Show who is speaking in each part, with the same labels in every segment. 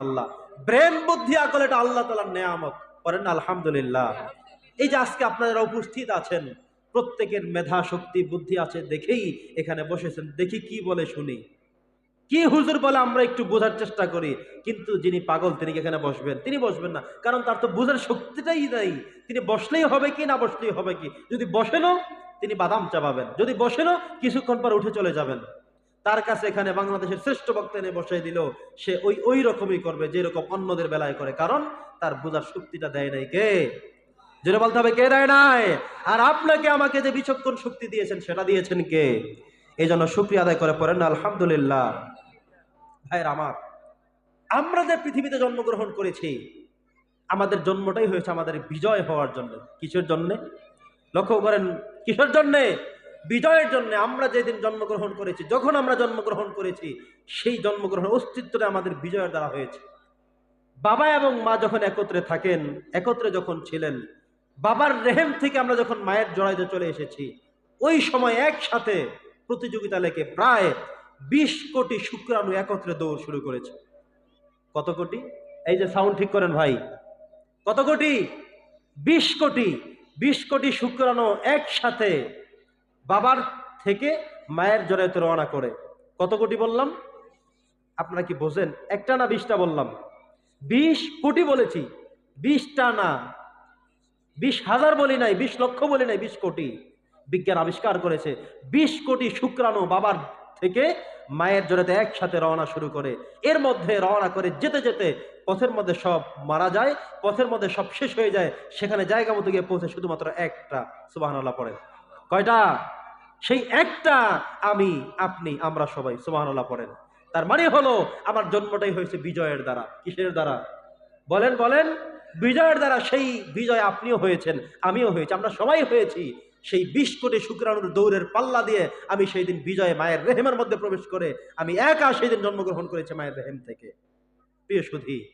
Speaker 1: আল্লাহ brain বুদ্ধি আকল, এটা আল্লাহ তালার নেয়ামত। করেন আলহামদুলিল্লাহ। এই যে আজকে আপনারা উপস্থিত আছেন, প্রত্যেকের মেধা শক্তি বুদ্ধি আছে দেখেই এখানে বসেছেন। দেখি কি বলে শুনি। কি হুজুর বলে আমরা একটু বোঝার চেষ্টা করি। কিন্তু যিনি পাগল, তিনি এখানে বসবেন? তিনি বসবেন না। কারণ তার তো বোঝার শক্তিটাই নাই। তিনি বসলেই হবে কি, না বসলেই হবে কি? যদি বসেনও, তিনি বাদাম চাপাবেন। যদি বসেনও, কিছুক্ষণ পর উঠে চলে যাবেন। তার কাছে এখানে বাংলাদেশের শ্রেষ্ঠ বক্তা এনে বসাই দিল, সে ওই ওই রকমই করবে যেরকম অন্যদের বেলায় করে, কারণ তার বোঝার শক্তিটা দেয় নাই কে? যেটা বলতে হবে, কে দেয় নাই? আর আপনাকে আমাকে যে বিচক্ষণ শক্তি দিয়েছেন, সেটা দিয়েছেন কে? এই জন্য শুক্রিয়া আদায় করে পড়েন, আলহামদুলিল্লাহ। ভাইয়ের আমার, আমরা যে পৃথিবীতে জন্মগ্রহণ করেছি, আমাদের জন্মটাই হয়েছে আমাদের বিজয় হওয়ার জন্য। কিসের জন্যে? লক্ষ্য করেন, কিসের জন্যে? বিজয়ের জন্য আমরা যেদিন জন্মগ্রহণ করেছি, যখন আমরা জন্মগ্রহণ করেছি, সেই জন্মগ্রহণ অস্তিত্বটা আমাদের বিজয়ের দ্বারা হয়েছে। বাবা এবং মা যখন একত্রে থাকেন, একত্রে যখন ছিলেন, বাবার রেহেম থেকে আমরা যখন মায়ের জড়াইতে চলে এসেছি, ওই সময় একসাথে প্রতিযোগিতা লেগে প্রায় বিশ কোটি শুক্রাণু একত্রে দৌড় শুরু করেছে। কত কোটি? এই যে সাউন্ড ঠিক করেন ভাই। কত কোটি? বিশ কোটি। বিশ কোটি শুক্রাণু একসাথে বাবার থেকে মায়ের জড়াইতে রওনা করে। কত কোটি বললাম? আপনারা কি বোঝেন? একটা না বিশটা বললাম? বিশ কোটি বলেছি। বিশটা না। বিশ হাজার বলি নাই, বিশ লক্ষ বলি নাই, বিশ কোটি। বিজ্ঞান আবিষ্কার করেছে, বিশ কোটি শুক্রাণু বাবার থেকে মায়ের জড়াতে একসাথে রওনা শুরু করে। এর মধ্যে রওনা করে যেতে যেতে পথের মধ্যে সব মারা যায়, পথের মধ্যে সব শেষ হয়ে যায়, সেখানে জায়গা মতো গিয়ে পৌঁছে শুধুমাত্র একটা সুবাহ পড়ে কয়টা? সেই একটা আমি, আপনি, আমরা সবাই সুবাহ পড়েন। তার মানে হলো, আমার জন্মটাই হয়েছে বিজয়ের দ্বারা। কিসের দ্বারা? বলেন বলেন। বিজয়ের দ্বারা সেই বিজয় আপনিও হয়েছেন, আমিও হয়েছি, আমরা সবাই হয়েছি। সেই বিশ কোটি শুক্রাণুর দৌড়ের পাল্লা দিয়ে আমি সেই দিন বিজয়ে মায়ের রেহেমের মধ্যে প্রবেশ করে আমি একা সেই দিন জন্মগ্রহণ করেছি মায়ের রেহেম থেকে। প্রিয় সুধী,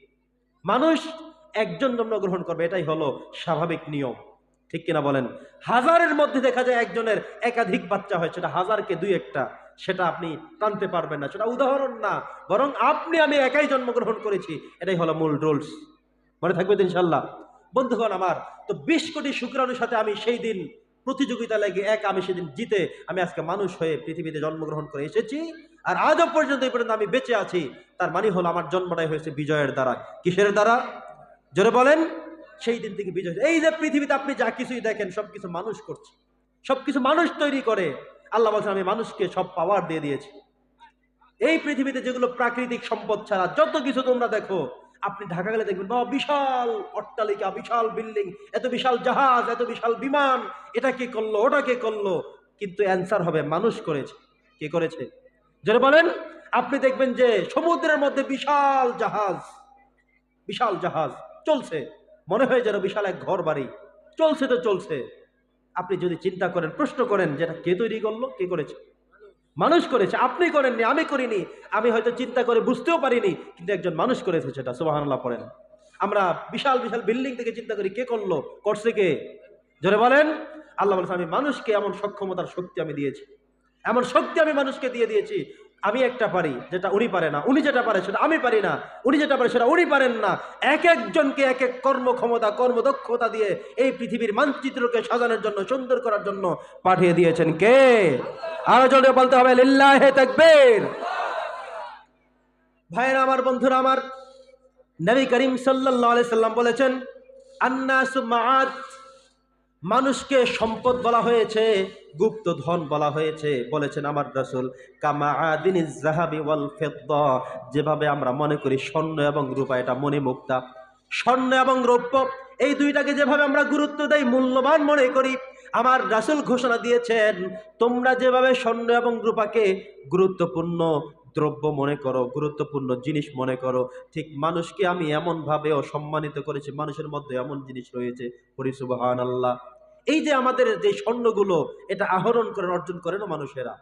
Speaker 1: মানুষ একজন জন্মগ্রহণ করবে, এটাই হলো স্বাভাবিক নিয়ম। ঠিক কিনা বলেন? হাজারের মধ্যে দেখা যায় একজনের একাধিক বাচ্চা হয়, সেটা হাজারকে দুই একটা, সেটা আপনি টানতে পারবেন না। সেটা উদাহরণ না, বরং আপনি, আমি একাই জন্মগ্রহণ করেছি, এটাই হলো মূল রোলস। মনে থাকবে ইনশাল্লাহ বন্ধুগণ আমার, তো বিশ কোটি শুক্রাণুর সাথে আমি সেই দিন প্রতিযোগিতা লেগে এক, আমি সেদিন জিতে আমি আজকে মানুষ হয়ে পৃথিবীতে জন্মগ্রহণ করে এসেছি, আর আজও পর্যন্ত, এই পর্যন্ত আমি বেঁচে আছি, তার মানে হলো আমার জন্মটাই হয়েছে বিজয়ের দ্বারা। কিসের দ্বারা? জোরে বলেন। সেই দিন থেকে বিজয় এই যে পৃথিবীতে আপনি যা কিছুই দেখেন, সবকিছু মানুষ করছে। সবকিছু মানুষ তৈরি করে। আল্লাহ বলছেন, আমি মানুষকে সব পাওয়ার দিয়ে দিয়েছি। এই পৃথিবীতে যেগুলো প্রাকৃতিক সম্পদ ছাড়া যত কিছু তোমরা দেখো, আপনি ঢাকা গেলে দেখবেন বাবা বিশাল অট্টালিকা, বিশাল বিল্ডিং, এত বিশাল জাহাজ, এত বিশাল বিমান। এটা কে করল, ওটা কে করল? কিন্তু অ্যান্সার হবে, মানুষ করেছে। কে করেছে? যেটা বলেন। আপনি দেখবেন যে সমুদ্রের মধ্যে বিশাল জাহাজ বিশাল জাহাজ চলছে। মনে হয় যেন বিশাল এক ঘর বাড়ি চলছে তো চলছে। আপনি যদি চিন্তা করেন, প্রশ্ন করেন যেটা কে তৈরি করল, কে করেছে? মানুষ করেছে, আপনি করেননি, আমি করিনি। আমি হয়তো চিন্তা করে বুঝতেও পারিনি, কিন্তু একজন মানুষ করেছে সেটা সুবাহান্লাহ পড়েন। আমরা বিশাল বিশাল বিল্ডিং থেকে চিন্তা করি, কে করল, করছে কে? জোরে বলেন, আল্লাহ বলেছে, আমি মানুষকে এমন সক্ষমতার শক্তি আমি দিয়েছি। এমন শক্তি আমি মানুষকে দিয়ে দিয়েছি আমি একটা পারি, যেটা উনি পারে না। উনি যেটা পারে সেটা আমি পারি না। উনি যেটা পারে সেটা উনি পারেন না। এক একজনকে এক এক কর্মক্ষমতা, কর্মদক্ষতা দিয়ে এই পৃথিবীর মানচিত্রকে সাজানোর জন্য, সুন্দর করার জন্য পাঠিয়ে দিয়েছেন কে? আরও জোরে বলতে হবে, লিল্লাহে তাকবীর। ভাইরা আমার, বন্ধুরা আমার, নবী করিম সাল্লাল্লাহু আলাইহি সাল্লাম বলেছেন, আন্নাসু মাআত মানুষকে সম্পদ বলা হয়েছে, গুপ্ত ধন বলা হয়েছে, বলেছেন আমার রাসূল, কামা আদিন যেভাবে আমরা মনে করি স্বর্ণ এবং রূপা, এটা মনে মুক্তা। স্বর্ণ এবং রৌপ্য, এই দুইটাকে যেভাবে আমরা গুরুত্ব দেই, মূল্যবান মনে করি, আমার রাসুল ঘোষণা দিয়েছেন, তোমরা যেভাবে স্বর্ণ এবং রূপাকে গুরুত্বপূর্ণ দ্রব্য মনে করো, গুরুত্বপূর্ণ জিনিস মনে করো, ঠিক মানুষকে আমি এমনভাবেও সম্মানিত করেছি, মানুষের মধ্যে এমন জিনিস রয়েছে পরিসুবাহান আল্লাহ এই যে আমাদের যে স্বর্ণগুলো, এটা আহরণ করেন, অর্জন করেন মানুষেরা।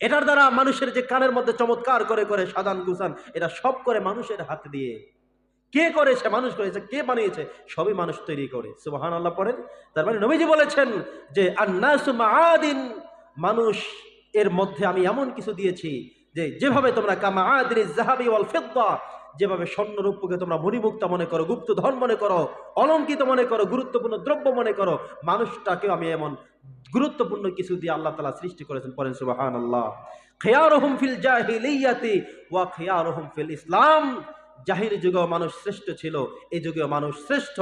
Speaker 1: এটার দ্বারা মানুষের যে কানের মধ্যে চমৎকার করে করে সাদান গুসান এটা সব করে মানুষের হাত দিয়ে। কে করেছে, মানুষ করেছে, কে বানিয়েছে, সবই মানুষ তৈরি করে। সুবাহান আল্লাহ পড়েন। তার মানে নবীজি বলেছেন যে মাআদিন মানুষ এর মধ্যে আমি এমন কিছু দিয়েছি যে, যেভাবে তোমরা কামা আদিন জাহাবি ওয়াল যেভাবে স্বর্ণরূপকে তোমরা মণিমুক্তা মনে করো গুপ্ত ধন মনে করো, অলঙ্কিত মনে করো, গুরুত্বপূর্ণ দ্রব্য মনে করো, মানুষটাকেও আমি এমন গুরুত্বপূর্ণ কিছু দিয়ে আল্লাহ তালা সৃষ্টি করেছেন পরেন সুবাহান আল্লাহ খেয়ারহম ফিল জাহিলিয়াতি ওয়া খেয়ারহম ফিল ইসলাম। জাহির যুগেও মানুষ শ্রেষ্ঠ ছিল এই যুগেও মানুষ শ্রেষ্ঠ।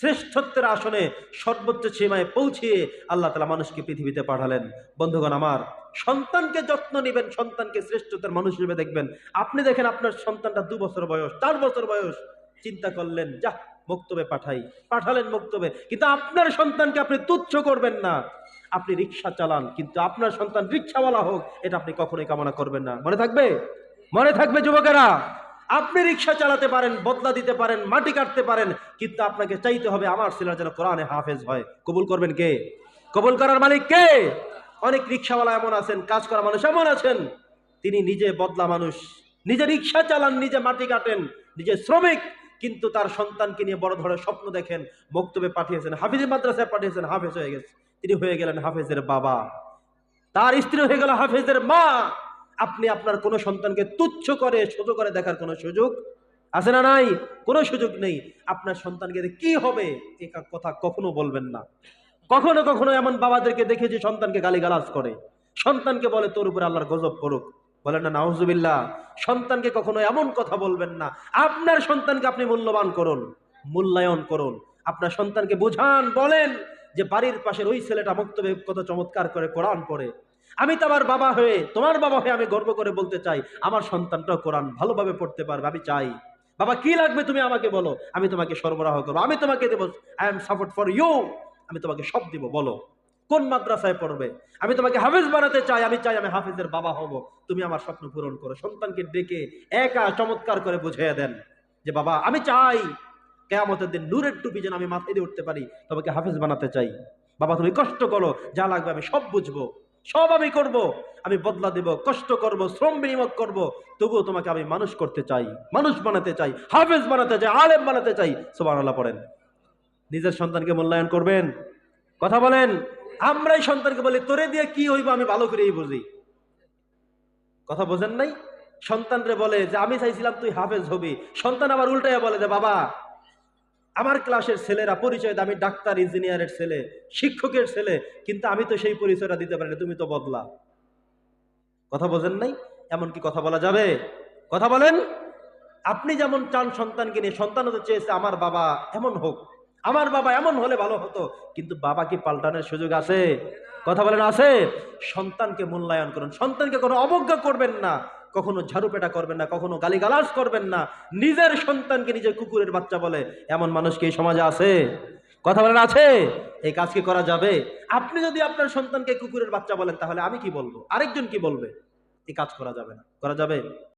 Speaker 1: শ্রেষ্ঠত্বের আসনে সর্বোচ্চ সীমায় পৌঁছিয়ে আল্লাহ তালা মানুষকে পৃথিবীতে পাঠালেন। বন্ধুগণ আমার সন্তানকে যত্ন নেবেন, সন্তানকে শ্রেষ্ঠতার মানুষ হিসেবে দেখবেন। আপনি দেখেন আপনার সন্তানটা দু বছর বয়স, চার বছর বয়স। চিন্তা করলেন যা বক্তব্যে পাঠাই। পাঠালেন বক্তব্যে কিন্তু আপনার সন্তানকে আপনি তুচ্ছ করবেন না। আপনি রিক্সা চালান, কিন্তু আপনার সন্তান রিক্সাওয়ালা হোক, এটা আপনি কখনোই কামনা করবেন না। মনে থাকবে? মনে থাকবে যুবকেরা? আপনি রিক্সা চালাতে পারেন, বদলা দিতে পারেন, মাটি কাটতে পারেন, কিন্তু আপনাকে চাইতে হবে আমার ছেলেরা যেন কোরআনে হাফেজ হয়। কবুল করবেন কে? কবুল করার মালিক কে? অনেক রিক্সাওয়ালা এমন আছেন, কাজ করা মানুষ এমন আছেন। তিনি নিজে বদলা মানুষ, নিজে রিক্সা চালান, নিজে মাটি কাটেন, নিজে শ্রমিক, কিন্তু তার সন্তানকে নিয়ে বড় ধরনের স্বপ্ন দেখেন, বক্তব্যে পাঠিয়েছেন হাফিজ মাদ্রাসায় পাঠিয়েছেন, হাফেজ হয়ে গেছে। তিনি হয়ে গেলেন হাফেজের বাবা। তার স্ত্রী হয়ে গেল হাফেজের মা। আপনি আপনার কোনো সন্তানকে তুচ্ছ করে ছোট করে দেখার কোনো সুযোগ আছে না নাই? কোনো সুযোগ নেই। আপনার সন্তানকে কি হবে? এ কথা কখনো বলবেন না। কখনো কখনো এমন বাবাদেরকে দেখেছি সন্তানকে গালি গালিগালাজ করে। সন্তানকে বলে, তোর উপরে আল্লাহর গজব করুক বলেন না, নাউজুবিল্লাহ, সন্তানকে কখনো এমন কথা বলবেন না। আপনার সন্তানকে আপনি মূল্যবান করুন, মূল্যায়ন করুন। আপনার সন্তানকে বোঝান, বলেন যে বাড়ির পাশের ওই ছেলেটা বক্তব্যে কত চমৎকার করে কোরআন পড়ে। আমি তো আমার বাবা হয়ে, তোমার বাবা হয়ে আমি গর্ব করে বলতে চাই, আমার সন্তানটাও কোরআন ভালোভাবে পড়তে পারবে, আমি চাই। বাবা, কি লাগবে তুমি আমাকে বলো? আমি তোমাকে সরবরাহ করব, আমি তোমাকে দেবো I am support for you আমি তোমাকে সব দিব, বলো। কোন মাদ্রাসায় পড়বে? আমি তোমাকে হাফেজ বানাতে চাই, আমি চাই আমি হাফেজের বাবা হব। তুমি আমার স্বপ্ন পূরণ করো। সন্তানকে ডেকে একা চমৎকার করে বুঝিয়ে দেন যে, বাবা, আমি চাই কেয়ামতের দিন নূরের টুপি যেন আমি মাথায় দিয়ে উঠতে পারি, তোমাকে হাফেজ বানাতে চাই। বাবা, তুমি কষ্ট করো, যা লাগবে আমি সব বুঝব, সব আমি করব। আমি বদলা দেব, কষ্ট করব, শ্রম বিনিয়োগ করব, তবুও তোমাকে আমি মানুষ করতে চাই, মানুষ বানাতে চাই, হাফেজ বানাতে চাই, আলেম বানাতে চাই। সুবহানাল্লাহ পড়েন। নিজের সন্তানকে মূল্যায়ন করবেন। কথা বলেন, আমরাই সন্তানকে বলি, তোরে দিয়ে কি হইব আমি ভালো করেই বুঝি। কথা বোঝেন নাই? সন্তানরে বলে যে, আমি চাইছিলাম তুই হাফেজ হবি। সন্তান আবার উল্টাইয়া বলে যে, বাবা, আমার ক্লাসের ছেলেরা পরিচয় আমি ডাক্তার, ইঞ্জিনিয়ারের ছেলে, শিক্ষকের ছেলে, কিন্তু আমি তো সেই পরিচয়টা দিতে পারি না তুমি তো বদলা। কথা বোঝেন নাই? এমন কি কথা বলা যাবে? কথা বলেন, আপনি যেমন চান সন্তানকে নিয়ে, সন্তানও তো চেয়েছে আমার বাবা, এমন হোক। আমার বাবা এমন হলে ভালো হতো, কিন্তু বাবা কি পাল্টানোর সুযোগ আছে? কথা বলেন, আছে? সন্তানকে মূল্যায়ন করুন, সন্তানকে কোনো অবজ্ঞা করবেন না, কখনো ঝাড়ুপেটা করবেন না, কখনো গালিগালাজ করবেন না, নিজের সন্তানকে নিজের কুকুরের বাচ্চা বলে, এমন মানুষ কি এই সমাজে আছে? কথা বলেন, আছে? এই কাজ কি করা যাবে? আপনি যদি আপনার সন্তানকে কুকুরের বাচ্চা বলেন, তাহলে আমি কি বলব? আরেকজন কি বলবে? এই কাজ করা যাবে না, করা যাবে?